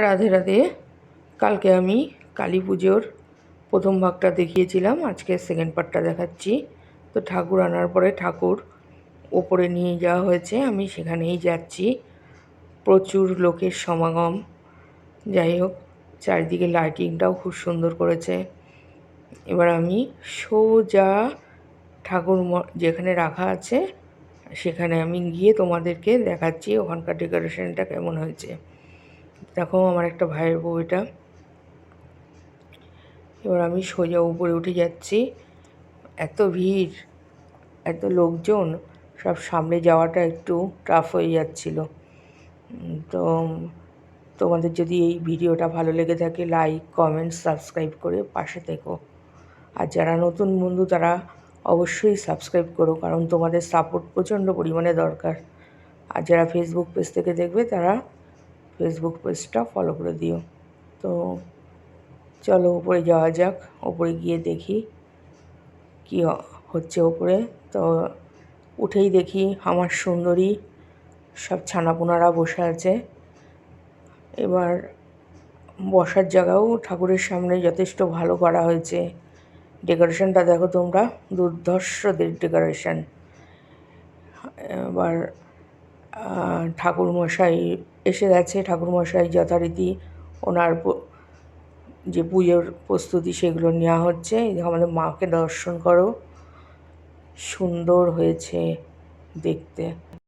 রাধে রাধে। কালকে আমি কালী পুজোর প্রথম ভাগটা দেখিয়েছিলাম আজকে সেকেন্ড পার্টটা দেখাচ্ছি। তো ঠাকুর আনার পরে ঠাকুর ওপরে নিয়ে যাওয়া হয়েছে, আমি সেখানেই যাচ্ছি। প্রচুর লোকের সমাগম। যাই হোক, চারিদিকে লাইটিংটাও খুব সুন্দর করেছে। এবার আমি সোজা ঠাকুর যেখানে রাখা আছে, সেখানে আমি গিয়ে তোমাদেরকে দেখাচ্ছি ওখানকার ডেকোরেশনটা কেমন হয়েছে। দেখো আমার একটা ভাইয়ের বউ এটা। এবার আমি সোজা উপরে উঠে যাচ্ছি। এত ভিড়, এত লোকজন, সব সামনে যাওয়াটা একটু টাফ হয়ে যাচ্ছিল। তো তোমাদের যদি এই ভিডিওটা ভালো লেগে থাকে লাইক কমেন্ট সাবস্ক্রাইব করে পাশে থেকো। আর যারা নতুন বন্ধু, তারা অবশ্যই সাবস্ক্রাইব করো, কারণ তোমাদের সাপোর্ট প্রচণ্ড পরিমাণে দরকার। আর যারা ফেসবুক পেজ থেকে দেখবে, তারা ফেসবুক পেজটা ফলো করে দিও। তো চলো উপরে যাওয়া যাক ওপরে গিয়ে দেখি কি হচ্ছে ওপরে তো উঠেই দেখি আমার সুন্দরী সব ছানাপোনারা বসে আছে। এবার বসার জায়গাও ঠাকুরের সামনে যথেষ্ট ভালো করা হয়েছে। ডেকোরেশনটা দেখো তোমরা দুর্ধর্ষ ডেকোরেশন। এবার আহ, ঠাকুরমশাই এসে গেছে ঠাকুরমশাই যথারীতি ওনার যে পুজোর প্রস্তুতি সেগুলো নেওয়া হচ্ছে। আমাদের মাকে দর্শন করো। সুন্দর হয়েছে দেখতে।